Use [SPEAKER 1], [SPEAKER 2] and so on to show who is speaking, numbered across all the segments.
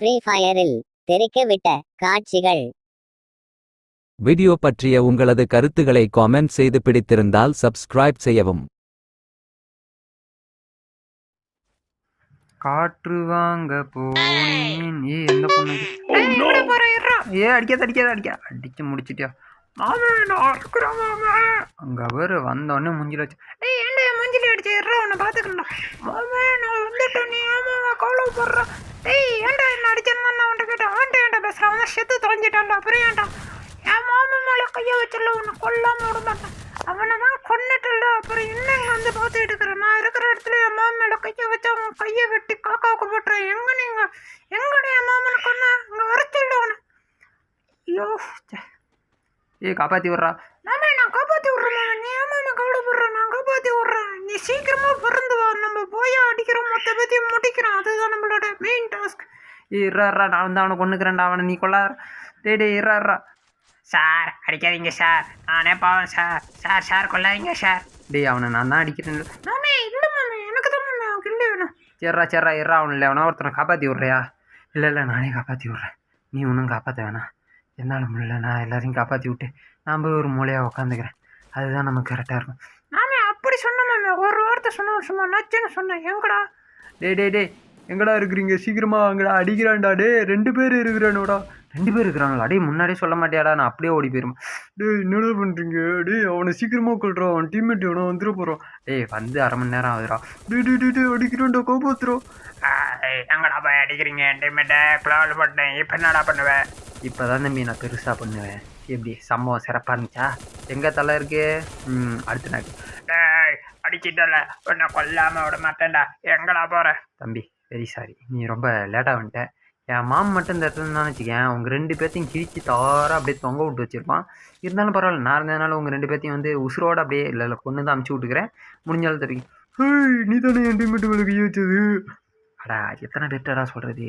[SPEAKER 1] Free ஃபயரில் தெரிக்கவிட்ட காட்சிகள்.
[SPEAKER 2] Video பற்றிய உங்களது கருத்துக்களை காமெண்ட் செய்து பிடித்திருந்தால் சப்ஸ்கிரைப் செய்யவும்.
[SPEAKER 3] காற்று வாங்க போனேன். ஏ எந்த பொண்ணு. ஏ அடிக்காத அடிக்காத அடிக்க. அடிச்சு முடிச்சிட்டியா? அங்க அவரு வந்தோடனே முஞ்சில வச்சு ஏய் மூஞ்சில அடிச்சு? உன்னை பாத்துக்கண்டா மாமே நான் வந்துட்டேன் நீ ஏமா கவலைப்படுற ஏய் ஏன்டா என்ன அடிச்சேன்னு நான் உன்ட்ட கேட்டேன் அவன்கிட்ட ஏன்டா அவன் செத்து தொலைஞ்சிட்டான்டா அப்புறம் ஏன்டா? என் மாமன் மேல கைய வச்சிடல உன்னை கொல்லாம விட மாட்டேன். அவனை தான் கொன்னுட்டல அப்புறம் என்ன வந்து பார்த்துட்டு இருக்கிறேன் நான் இருக்கிற இடத்துல என் மாமன் மேல கைய வச்சு அவன் கையை வெட்டி காக்காவுக்கு போட்டுறேன் எங்க எங்கடா என் மாமனை கொன்ன? இங்க வர சொல்லு அவனை. ஐயோ. ஏய் காப்பாத்தி விட்றா. மாமா நான் காப்பாத்தி விட்றேன் நீ ஏன் மாமா கவலைப்படுற நான் காப்பாத்தி விட்றேன். நீ சீக்கிரமா பிறந்து வா நம்ம போய் அடிக்கிறோம் பற்றி முடிக்கிறான் முடிக்கிறோம். அதுதான் நம்மளோட மெயின் டாஸ்க் இறா நான் வந்து அவனை கொண்டுக்கிறேன்டா அவனை நீ கொள்ளாத. டே டேய் இறா சார் அடிக்காதீங்க சார். நானே பாவம் சார். சார் சார் கொள்ளாதீங்க சார். டேய் அவனை நான் தான் அடிக்கிறேன். நானே இல்லை மாமே. எனக்கு தான் மாமே. அவன் கிள்ளி வேணும் சேர்றா சேர்றா இறா அவன் இல்லை. அவனை ஒருத்தனை காப்பாற்றி விட்றியா? இல்லை இல்லை நானே காப்பாற்றி விட்றேன். நீ ஒன்றும் காப்பாற்ற வேணாம். என்னால் முடியல. நான் எல்லாரையும் காப்பாற்றி விட்டு நான் போய் ஒரு மூலையாக உட்காந்துக்கிறேன் அதுதான் நமக்கு கரெக்டாக இருக்கும். நானே அப்படி சொன்ன மாமே. ஒரு வார்த்தை சொன்ன சும்மா நச்சுன்னு சொன்னேன் எங்கடா? டேய் டேய் டேய் எங்கடா இருக்கிறீங்க? சீக்கிரமா வாங்கடா. அடிக்கிறான்டா. டே ரெண்டு பேர் இருக்கிறானோடா. ரெண்டு பேர் இருக்கிறாங்களா டேய் முன்னாடியே சொல்ல மாட்டியாடா. நான் அப்படியே ஓடி போயிருமா டேய் என்னடா பண்ணுறீங்க டேய் அவனை சீக்கிரமா கொள்றான் அவன் டீம்மேட் எவனோ வந்துட போகிறான் டேய் வந்து அரை மணி நேரம் ஆகுதுடா. டேய் டேய் டேய் டேய் அடிக்கிறான்டா. கோபத்துறோம் எங்கடா போய் அடிக்கிறீங்க? டீம்மேட்டை க்ளோவில் போட்டேன் இப்போ என்னடா பண்ணுவேன்? இப்போ தான் தம்பி நான் பெருசாக பண்ணுவேன். எப்படி? சம்பவம் சிறப்பாக இருந்துச்சா? எங்கே தலை இருக்கு? அடுத்த நாள். அடிச்சிட்டல உன்னை கொல்லாமல் விட மாட்டேன்டா எங்கடா போற? தம்பி வெரி சாரி நீ ரொம்ப லேட்டாக வந்துட்ட. என் மாம் மட்டும் இந்த இடத்துல இருந்தான்னு வச்சுக்கேன். அவங்க ரெண்டு பேர்த்தையும் கிழிச்சு தார அப்படியே தொங்க விட்டு வச்சுருப்பான். இருந்தாலும் பரவாயில்ல. நான் இருந்ததுனால உங்கள் ரெண்டு பேர்த்தையும் வந்து உசுரோட அப்படியே இல்லை இல்லை கொண்டு தான் அமுச்சு விட்டுக்கிறேன். முடிஞ்சாலும் தெரியும் ஹேய் நீ தானே என் டீம்மேட்டு மேலே கை வச்சது? அடா எத்தனை பேர்ட்டடா சொல்கிறது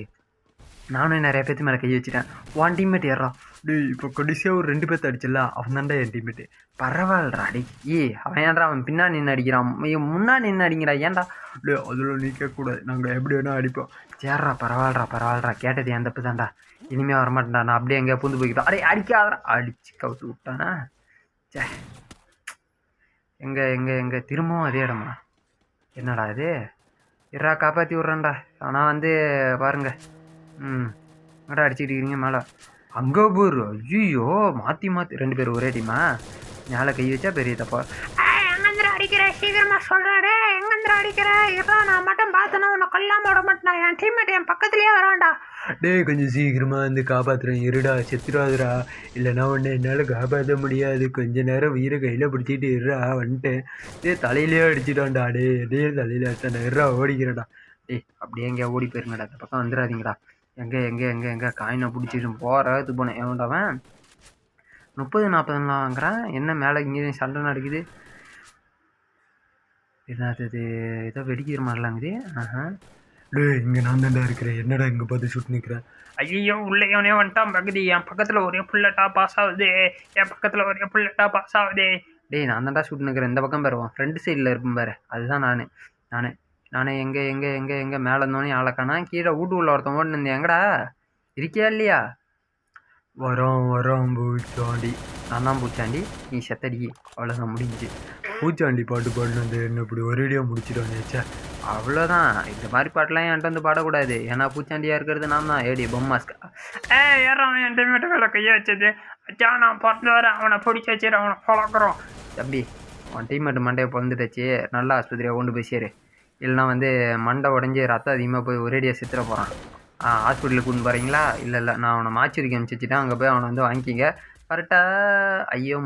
[SPEAKER 3] நானும் நிறைய பேர்த்து மேலே கை வச்சுட்டேன். ஒன் டீம்மேட் ஏறா டேய் இப்போ கடைசியாக ஒரு ரெண்டு பேர்த்து அடிச்சல அவன் தான்டா என் டீம்மேட்டு பரவாயில்லடா அடி ஏ அவன் ஏன்டா அவன் பின்னா நின்று அடிக்கிறான்? ஐயோ முன்னாடி நின்று அடிக்கிறா ஏன்டா? டே அதில் நீ கேட்கக்கூடாது. நாங்கள் எப்படி வேணால் அடிப்போம். சேர்றா பரவாயில்லடா பரவாயில்லடா. கேட்டது என் தப்பு தான்டா. இனிமேல் வரமாட்டேன்டா. நான் அப்படியே எங்கேயா பூந்து போய்க்கிட்டோம் அடே அடிக்காதடா. அடிச்சு கவுத்து விட்டானா? சே எங்கே எங்கே எங்கே? திரும்பவும் அதே இடமா? என்னடா இது? இரா காப்பாற்றி விட்றேன்டா. ஆனால் வந்து பாருங்க. ம். என்னடா இருக்கிறீங்க மேலே? அங்கே போர் ஐயோ மாற்றி மாற்றி ரெண்டு பேர் ஒரே டீமா மேலே கை வச்சா பெரிய தப்பா? எங்கந்திர அடிக்கிற? சீக்கிரமா சொல்றாடே எங்கந்திர அடிக்கிற? இருடா நான் மட்டும் பார்த்தனா உன்னை கொல்லாம விட மாட்டேன்? என் டீம்மேட் என் பக்கத்துலயே வரான்டா டேய் கொஞ்சம் சீக்கிரமா வந்து காப்பாத்துறேன். இருடா செத்துடாதுடா. இல்லைன்னா உன்னை என்னால் காப்பாற்ற முடியாது. கொஞ்ச நேரம் உயிரை கையில் பிடிச்சிட்டு இருடா வந்துட்டேன். டே தலையிலே அடிச்சிட்டான்டா. டே டே தலையில அடிச்சான் இருடா ஓடிக்கிறேன்டா. டேய் அப்படியே எங்கேயா ஓடி போயிருங்கடா. இந்த பக்கம் வந்துடாதீங்கடா. எங்கே எங்கே எங்கே எங்கே? காயினை பிடிச்சிட்டு போகிற இது போனேன் எவன்டாவன் முப்பது நாற்பதுலாம் வாங்குறான் என்ன மேலே இங்கே சண்டை நடக்குது? என்னது இது? ஏதோ வெடிக்கிற மாதிரிலாங்குது ஆஹா. டேய் இங்கே நான் தான்டா இருக்கிறேன். என்னடா இங்கே பார்த்து சுட்டு நிற்கிறேன் ஐயோ உள்ளேயோனே வந்துட்டான். பகுதி என் பக்கத்தில் ஒரே புல்லட்டா பாஸ் ஆகுது. என் பக்கத்தில் ஒரே புல்லட்டா பாஸ் ஆகுது. டேய் நான் தான்டா சுட்டு நிற்கிறேன் இந்த பக்கம் பாருவான் ஃப்ரண்ட் சைடில் இருப்பேன் பாரு. அதுதான் நான். நான். நானே எங்கே எங்கே எங்கே எங்கே மேலே இருந்தோடனே ஆளக்கானா கீழே வீட்டு உள்ள ஒருத்தன் ஓடி இருந்தேன் எங்கடா? இருக்கியா இல்லையா? வரோம் வரோம் பூச்சாண்டி. நான் தான் பூச்சாண்டி. நீ செத்தடி. அவ்வளோதான் முடிஞ்சு பூச்சாண்டி பாட்டு பாடினது என்ன இப்படி ஒரேடியாக முடிச்சிட்டோன்னே அவ்வளோதான் இந்த மாதிரி பாட்டெலாம் என்கிட்ட வந்து பாடக்கூடாது. ஏன்னா பூச்சாண்டியாக இருக்கிறது நான் தான். ஏடி பொம்மாஸ்கா ஏ ஏறான் என் டீமேட்டு வேலை கையை வச்சது? அச்சா நான் பிறந்து வரேன் அவனை பிடிச்சி வச்சிரு அவனை பழக்கிறோம். தம்பி அவன் டீம்மேட்டு மண்டையை பிறந்துட்டாச்சு நல்லா ஆஸ்பத்திரியாக கொண்டு போய் சேரு. இல்லைனா வந்து மண்டை உடஞ்சி ரத்தம் அதிகமாக போய் ஒரேடியாக சித்திர போகிறான் ஹாஸ்பிட்டலுக்கு கொண்டு போகிறீங்களா இல்லை இல்லை நான் அவனை மாச்சூரிக்கு அனுப்பிச்சி வச்சுட்டேன். அங்கே போய் அவனை வந்து வாங்கிக்கிங்க. கரெக்டாக ஐயோ